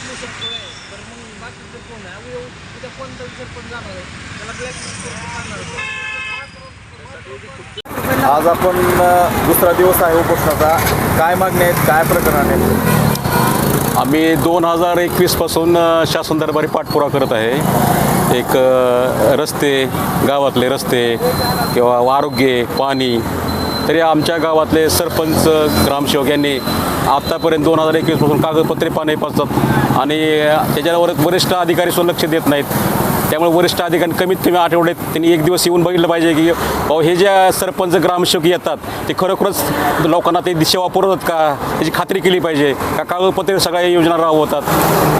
बदलू शकतोय तर मग बाकीचं कोण आहे अवयव उद्या कोणता पण जाणार आहे त्याला ब्लॅक आज आपण दुसरा दिवस आहे उपोषणाचा. काय मागणी आहेत? काय प्रकरण आहेत आम्ही दोन हजार एकवीसपासून शासन दरबारी पाठपुरा करत आहे. एक रस्ते गावातले रस्ते किंवा आरोग्य पाणी तरी आमच्या गावातले सरपंच ग्रामसेवक यांनी आत्तापर्यंत दोन हजार एकवीसपासून कागदपत्रे पाणी पाचतात आणि त्याच्यावर वरिष्ठ अधिकारी सुद्धा लक्ष देत नाहीत. त्यामुळे वरिष्ठ अधिकारी कमीत कमी आठवड्यात त्यांनी एक दिवस येऊन बघितलं पाहिजे की भाऊ हे जे सरपंच ग्रामसेवक येतात ते खरोखरच लोकांना ते दिशा पुरवतात का? याची खात्री केली पाहिजे का? कागदपत्रे सगळ्या योजना राबवतात.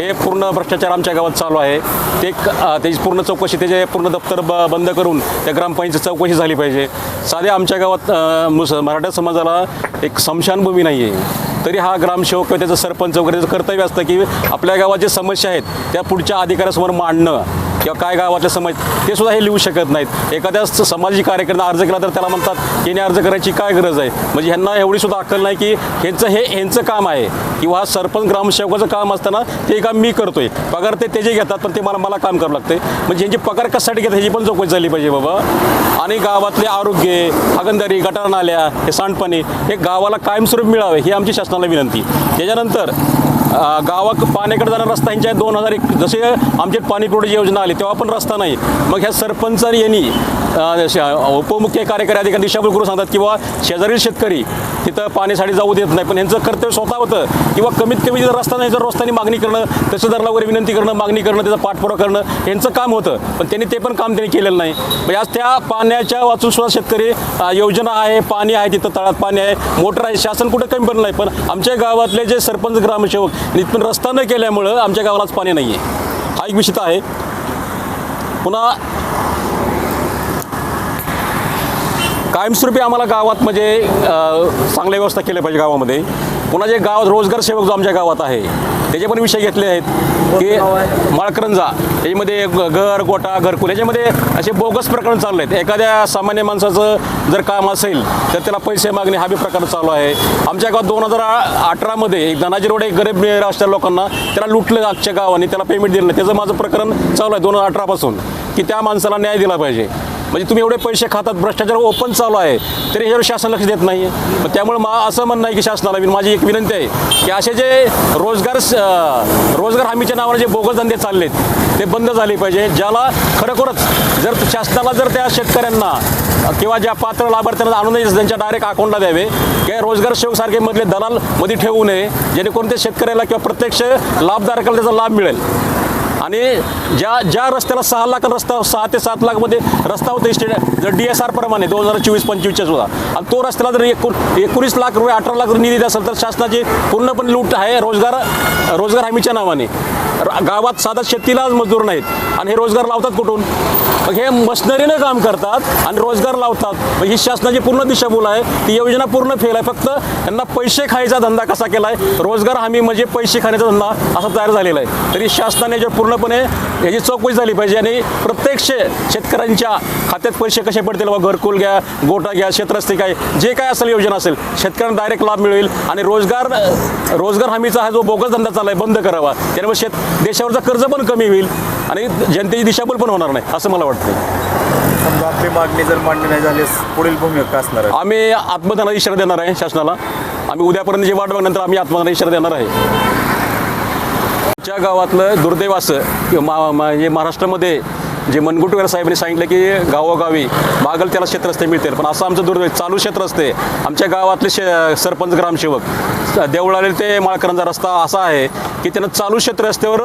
हे पूर्ण भ्रष्टाचार आमच्या गावात चालू आहे. ते त्याची पूर्ण चौकशी त्याचे पूर्ण दप्तर ब बंद करून त्या ग्रामपंचायत चौकशी झाली पाहिजे. साध्या आमच्या गावात मुस मराठा समाजाला एक स्मशानभूमी नाही आहे तरी हा ग्रामसेवक किंवा त्याचं सरपंच वगैरे त्याचं कर्तव्य असतं की आपल्या गावात जे समस्या आहेत त्या पुढच्या अधिकाऱ्यासमोर मांडणं. किंवा काय गावातले समाज ते सुद्धा हे लिहू शकत नाहीत. एखाद्या स- सामाजिक कार्यकर्ता अर्ज केला तर त्याला म्हणतात याने अर्ज करायची काय गरज आहे? म्हणजे ह्यांना एवढी सुद्धा अक्कल नाही की ह्यांचं हे ह्यांचं काम आहे. किंवा हा सरपंच ग्रामसेवकाचं काम असताना ते काम मी करतोय. पगार ते त्याचे घेतात पण ते मला मला काम करावं लागते म्हणजे ह्यांची पगार कशासाठी घेतात ह्याची पण चौकशी झाली पाहिजे बाबा. आणि गावातले आरोग्य हागंदारी गटार नाल्या हे सांडपाणी हे गावाला कायमस्वरूप मिळावे ही आमची शासनाला विनंती. त्याच्यानंतर गावाक पाण्याकडे जाणारा रस्ता यांच्या दोन हजार एक जसे आमचे पाणी योजना आली तेव्हा पण रस्ता नाही. मग ह्या सरपंच यांनी उपमुख्य कार्यकारी अधिकारी दिशाभूल करून सांगतात किंवा शेजारील शेतकरी तिथं पाण्यासाठी जाऊ देत नाही पण यांचं कर्तव्य स्वतः होतं. किंवा कमीत कमी जर रस्ता नाही जर रस्त्याने मागणी करणं तहसीलदारला वगैरे विनंती करणं मागणी करणं त्याचा पाठपुरावा करणं यांचं काम होतं. पण त्यांनी ते पण काम त्यांनी केलेलं नाही. म्हणजे आज त्या पाण्याच्या वाचून सुद्धा शेतकरी योजना आहे पाणी आहे तिथं तळात पाणी आहे मोटर आहे शासन कुठं कमी पडलं नाही पण आमच्या गावातले जे सरपंच ग्रामसेवक पण रस्ता न केल्यामुळं आमच्या गावालाच पाणी नाही आहे हा एक विषय तर आहे. पुन्हा कायमस्वरूपी आम्हाला गावात म्हणजे चांगल्या व्यवस्था केल्या पाहिजे गावामध्ये. पुन्हा जे गावात रोजगार सेवक जो आमच्या गावात आहे त्याचे पण विषय घेतले आहेत. की माळकरंजा. त्याच्यामध्ये घर गोटा घरकुल याच्यामध्ये असे बोगस प्रकरण चालले आहेत. एखाद्या सामान्य माणसाचं जर काम असेल तर त्याला पैसे मागणे हा बी प्रकार चालू आहे. आमच्या गावात दोन हजार अठरामध्ये एक धनाजी रोड एक गरीब असल्या लोकांना त्याला लुटलं अख्ख्या गावाने त्याला पेमेंट दिलं त्याचं माझं प्रकरण चालू आहे दोन हजार अठरापासून की त्या माणसाला न्याय दिला पाहिजे. म्हणजे तुम्ही एवढे पैसे खातात भ्रष्टाचार ओपन चालू आहे तरी ह्याच्यावर शासन लक्ष देत नाही आहे त्यामुळे मा असं म्हणणं आहे की शासनाला माझी एक विनंती आहे की असे जे रोजगार स- रोजगार हमीच्या नावाने जे बोगस धंदे चाललेत ते बंद झाले पाहिजे ज्याला खरोखरच जर शासनाला जर त्या शेतकऱ्यांना किंवा ज्या पात्र लाभार्थ्यांना आणून द्यायचं त्यांच्या डायरेक्ट अकाउंटला द्यावे किंवा रोजगार सेवकसारखे मधले दलाल मध्ये ठेवू नये जेणेकरून ते शेतकऱ्याला किंवा प्रत्यक्ष लाभधारकाला त्याचा लाभ मिळेल. आणि ज्या ज्या रस्त्याला सहा लाख रस्ता सहा ते सात लाखमध्ये रस्ता होता स्टेट जर डी एस आर प्रमाणे दोन हजार चोवीस पंचवीसच्या सुद्धा. आणि तो रस्त्याला जर एकूण एकोणीस लाख रुपये अठरा लाख रुपये निधी असेल तर शासनाची पूर्णपणे लूट आहे रोजगार रोजगार हमीच्या नावाने. गावात साधा शेतीलाच मजदूर नाहीत. आणि हे रोजगार लावतात कुठून? मग हे मशनरीनं काम करतात आणि रोजगार लावतात. मग ही शासनाची पूर्ण दिशाभूल आहे. ती योजना पूर्ण फेल आहे. फक्त त्यांना पैसे खायचा धंदा कसा केला आहे रोजगार हमी म्हणजे पैसे खाण्याचा धंदा असा तयार झालेला आहे. तरी शासनाने जे पूर्ण पूर्णपणे याची चौकशी झाली पाहिजे आणि प्रत्येक शे शेतकऱ्यांच्या खात्यात पैसे कसे पडतील? व घरकुल घ्या गोटा घ्या क्षेत्रस्ती काय जे काय असेल योजना असेल शेतकऱ्यांना डायरेक्ट लाभ मिळेल आणि रोजगार रोजगार हमीचा हा जो बोगस धंदा चालला आहे बंद करावा. त्यामुळे शेत देशावरचं कर्ज पण कमी होईल आणि जनतेची दिशाभूल पण होणार नाही असं मला वाटतं समजा आपली मागणी जर मान्य नाही झाल्यास पुढील भूमिका असणार आहे? आम्ही आत्मदानाचा इशारा देणार आहे शासनाला. आम्ही उद्यापर्यंत जे वाट बघल्यानंतर आम्ही आत्मदानाचा इशारा देणार आहे. आमच्या गावातलं दुर्दैव असं मा म्हणजे महाराष्ट्रामध्ये जे मनगुटकर साहेबांनी सांगितलं की गावोगावी मागल त्याला क्षेत्रस्ते मिळतील. पण असं आमचं दुर्दैव चालू क्षेत्र असते आमच्या गावातले शे सरपंच ग्रामसेवक देवळाले ते माळकरांचा रस्ता असा आहे की त्यानं चालू क्षेत्र रस्त्यावर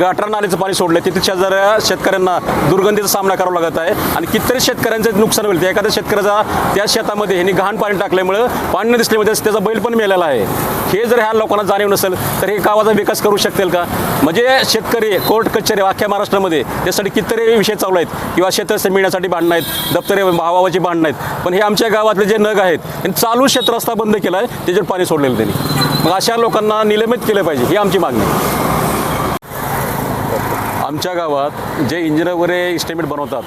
गटार नाल्याचं पाणी सोडलं तिथे शेजाऱ्या शेतकऱ्यांना दुर्गंधीचा सामना करावा लागत आहे आणि कितीतरी शेतकऱ्यांचं नुकसान होईल. एखाद्या शेतकऱ्याचा त्या शेतामध्ये ह्यांनी घाण पाणी टाकल्यामुळं पाणी न दिसल्यामुळे त्याचा बैल पण मिळालेला आहे. हे जर ह्या लोकांना जाणीव नसेल तर हे गावाचा विकास करू शकतील का? म्हणजे शेतकरी कोर्ट कचेरी अख्ख्या महाराष्ट्रामध्ये त्यासाठी कितीतरी विषय चालू आहेत. किंवा क्षेत्र मिळण्यासाठी भांडणं आहेत दप्तरे भावाची भांडणं आहेत. पण हे आमच्या गावातले जे नग आहेत त्यांनी चालू क्षेत्र बंद केला आहे त्याच्यावर पाणी सोडलेलं त्यांनी. मग अशा लोकांना निलंबित केलं पाहिजे ही आमची मागणी आहे. आमच्या गावात जे इंजिनियर वगैरे इस्टिमेट बनवतात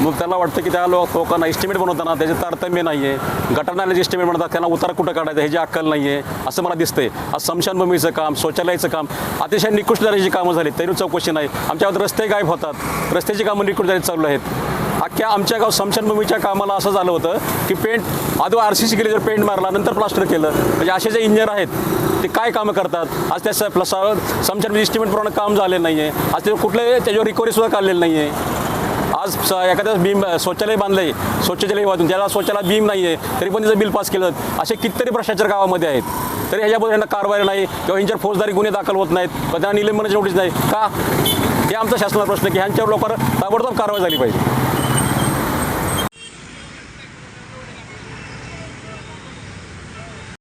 मग त्याला वाटतं की त्या लोक लोकांना इस्टिमेट बनवताना त्याचे तारतम्य नाही आहे गटांना जे इस्टिमेट बनवतात त्यांना उतार कुठं काढायचं ह्याची अक्कल नाही आहे असं मला दिसतंय. आज स्मशानभूमीचं काम शौचालयाचं काम अतिशय निकृष्ट दर्जाची कामं झाली तरी चौकशी नाही. आमच्या गावात रस्ते गायब होतात. रस्त्याची कामं निकृष्ट दर्जाची चालू आहेत. अख्ख्या आमच्या गाव स्मशानभूमीच्या कामाला असं झालं होतं की पेंट आधी आर सी सी केली तर पेंट मारला नंतर प्लास्टर केलं. म्हणजे असे जे इंजिनियर आहेत ते काय कामं करतात? आज त्या प्लस स्मशानभूमी इस्टिमेटप्रमाणे काम झाले नाही आहे आज ते कुठले त्याच्यावर रिकवरीसुद्धा काढलेलं नाही आहे आज एखाद्या बीम शौचालय बांधलंय शौचालय वाचून ज्याला स्वच्छाला बीम नाही आहे तरी पण त्याचं बिल पास केलं. असे कितीतरी भ्रष्टाचार गावामध्ये आहेत. तरी ह्याच्याबद्दल यांना कारवाई नाही किंवा यांच्यावर फौजदारी गुन्हे दाखल होत नाहीत किंवा त्यांना निलंबनाची नोटीस नाही. का? हे आमचा शासनाचा प्रश्न की ह्यांच्यावर लोकांवर ताबडतोब कारवाई झाली पाहिजे.